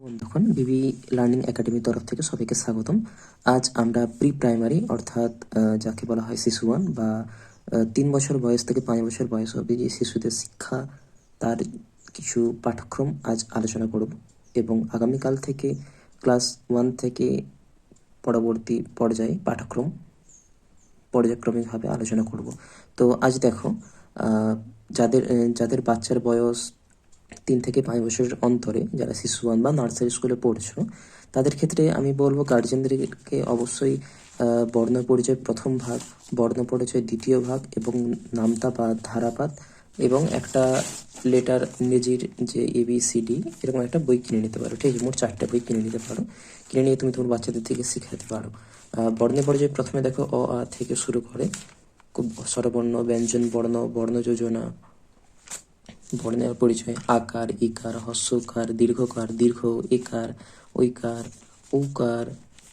বন্ধুগণ, বিবি লার্নিং একাডেমির তরফ থেকে সবাইকে স্বাগতম। আজ আমরা প্রি প্রাইমারি অর্থাৎ যাকে বলা হয় শিশু ওয়ান বা তিন বছর বয়স থেকে পাঁচ বছর বয়স অবধি যে শিশুদের শিক্ষা, তার কিছু পাঠ্যক্রম আজ আলোচনা করব এবং আগামীকাল থেকে ক্লাস ওয়ান থেকে পরবর্তী পর্যায়ে পাঠ্যক্রম পর্যায়ক্রমিকভাবে আলোচনা করব। তো আজ দেখো যাদের যাদের বাচ্চার বয়স তিন থেকে পাঁচ বছরের অন্তরে যারা শিশু ওয়ান বা নার্সারি স্কুলে পড়ছো তাদের ক্ষেত্রে আমি বলব গার্জেনদেরকে অবশ্যই বর্ণ পরিচয় প্রথম ভাগ বর্ণ পরিচয় দ্বিতীয় ভাগ এবং নামতা বা ধারাপাত এবং একটা লেটার ইংরেজির যে এ বি সি ডি এরকম একটা বই কিনে নিতে পারো। ঠিক আছে মোট চারটে বই কিনে নিতে পারো। কিনে নিয়ে তুমি তোমার বাচ্চাদের থেকে শিখাতে পারো। আহ, বর্ণের পরিচয় প্রথমে দেখো অ আ থেকে শুরু করে স্বরবর্ণ ব্যঞ্জন বর্ণ বর্ণ যোজনা বর্ণের পরিচয়, আকার, ইকার, হস্যকার, দীর্ঘকার, দীর্ঘ একার ঐকার, ঔকার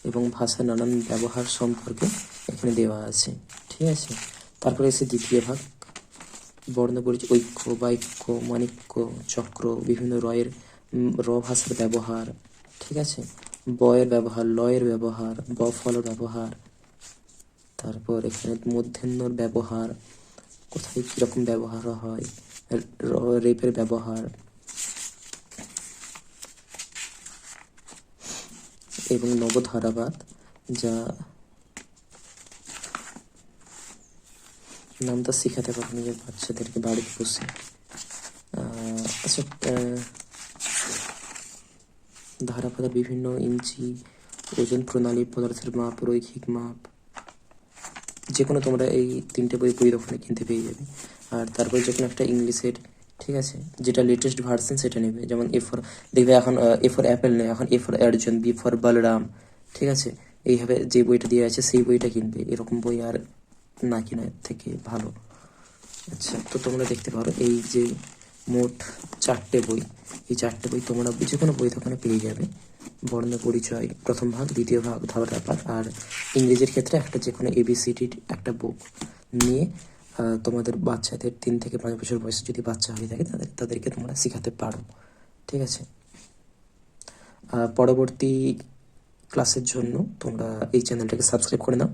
এবং ভাষার নানান ব্যবহার সম্পর্কে এখানে দেওয়া আছে। ঠিক আছে? তারপরে এসে দ্বিতীয় ভাগ। বর্ণ পরিচয়, ঐক্য, বাক্য, মাণিক্য, চক্র, বিভিন্ন রয়ের র ভাষার ব্যবহার। ঠিক আছে? বয়ের ব্যবহার, লয়ের ব্যবহার, ব ফলের ব্যবহার। তারপর এখানে মধ্যাহ্নর ব্যবহার কোথায় কীরকম ব্যবহার হয় রেপের ব্যবহার। এবং নবধারাবাদ যা নামটা শিখাতে পারো নিজের বাচ্চাদেরকে বাড়িতে বসে। আচ্ছা আহ, ধারাপাতের বিভিন্ন ইঞ্চি ওজন প্রণালী পদার্থের মাপ রৈখিক মাপ যে কোনো তোমরা এই তিনটে বই বই দোকানে কিনতে পেয়ে যাবে। আর তারপরে যে কোনো একটা ইংলিশের, ঠিক আছে? যেটা লেটেস্ট ভার্সন সেটা নেবে। যেমন এ ফর দেখবে এখন এ ফর অ্যাপেল নেই এখন এ ফর অ্যাডজন বি ফর বলরাম ঠিক আছে? এইভাবে যে বইটা দিয়ে আছে সেই বইটা কিনবে। এরকম বই আর না কেনার থেকে ভালো। আচ্ছা তো তোমরা দেখতে পারো এই যে মোট চারটে বই। এই চারটে বই তোমরা যে কোনো বই দোকানে পেয়ে যাবে। বর্ণ পরিচয়, প্রথম ভাগ, দ্বিতীয় ভাগ ধারাপাত আর ইংরেজির ক্ষেত্রে একটা যে কোনো এবিসিডির একটা বুক নিয়ে তোমাদের বাচ্চাদের তিন থেকে পাঁচ বছর বয়সে যদি বাচ্চা হয়ে থাকে তাদের, তাদেরকে তোমরা শেখাতে পারো। ঠিক আছে? পরবর্তী ক্লাসের জন্য তোমরা এই চ্যানেলটাকে সাবস্ক্রাইব করে নাও।